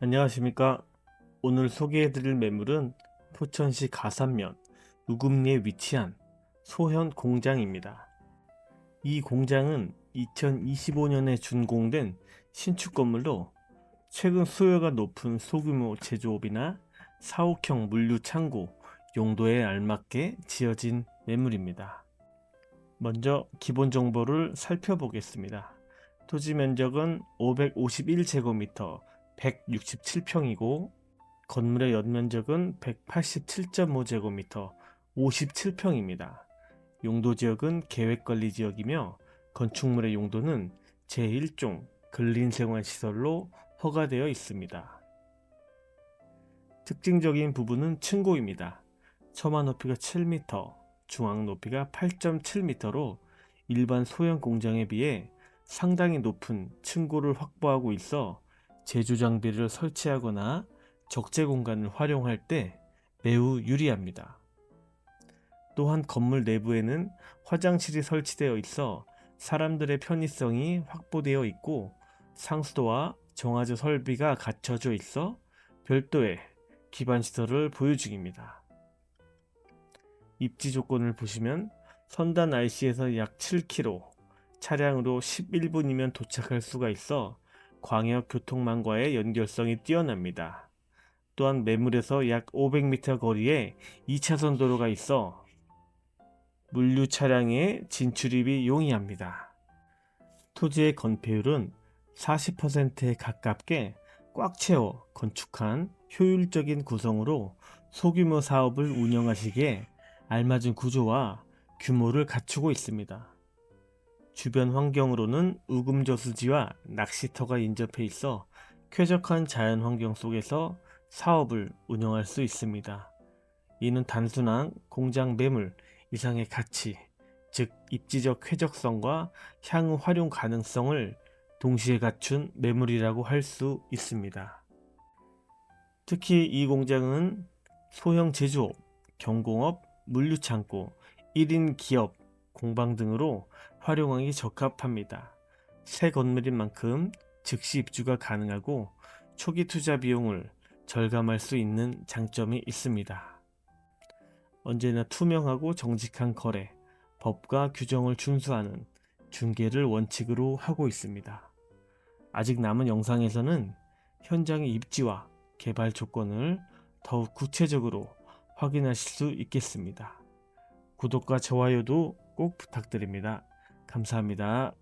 안녕하십니까. 오늘 소개해드릴 매물은 포천시 가산면 우금리에 위치한 소현 공장입니다. 이 공장은 2025년에 준공된 신축 건물로 최근 수요가 높은 소규모 제조업이나 사옥형 물류 창고 용도에 알맞게 지어진 매물입니다. 먼저 기본 정보를 살펴보겠습니다. 토지 면적은 551제곱미터 167평이고 건물의 연면적은 187.5제곱미터 57평입니다. 용도 지역은 계획 관리 지역이며 건축물의 용도는 제1종 근린생활시설로 허가되어 있습니다. 특징적인 부분은 층고입니다. 처마 높이가 7m, 중앙 높이가 8.7m로 일반 소형 공장에 비해 상당히 높은 층고를 확보하고 있어 제조 장비를 설치하거나 적재 공간을 활용할 때 매우 유리합니다. 또한 건물 내부에는 화장실이 설치되어 있어 사람들의 편의성이 확보되어 있고 상수도와 정화조 설비가 갖춰져 있어 별도의 기반 시설을 보유 중입니다. 입지 조건을 보시면 선단 IC에서 약 7km, 차량으로 11분이면 도착할 수가 있어 광역 교통망과의 연결성이 뛰어납니다. 또한 매물에서 약 500m 거리에 2차선 도로가 있어 물류 차량의 진출입이 용이합니다. 토지의 건폐율은 40%에 가깝게 꽉 채워 건축한 효율적인 구성으로 소규모 사업을 운영하시기에 알맞은 구조와 규모를 갖추고 있습니다. 주변 환경으로는 우금저수지와 낚시터가 인접해 있어 쾌적한 자연 환경 속에서 사업을 운영할 수 있습니다. 이는 단순한 공장 매물 이상의 가치, 즉 입지적 쾌적성과 향후 활용 가능성을 동시에 갖춘 매물이라고 할 수 있습니다. 특히 이 공장은 소형 제조업, 경공업, 물류창고, 1인 기업, 공방 등으로 활용하기 적합합니다. 새 건물인 만큼 즉시 입주가 가능하고 초기 투자 비용을 절감할 수 있는 장점이 있습니다. 언제나 투명하고 정직한 거래, 법과 규정을 준수하는 중개를 원칙으로 하고 있습니다. 아직 남은 영상에서는 현장의 입지와 개발 조건을 더욱 구체적으로 확인하실 수 있겠습니다. 구독과 좋아요도 꼭 부탁드립니다. 감사합니다.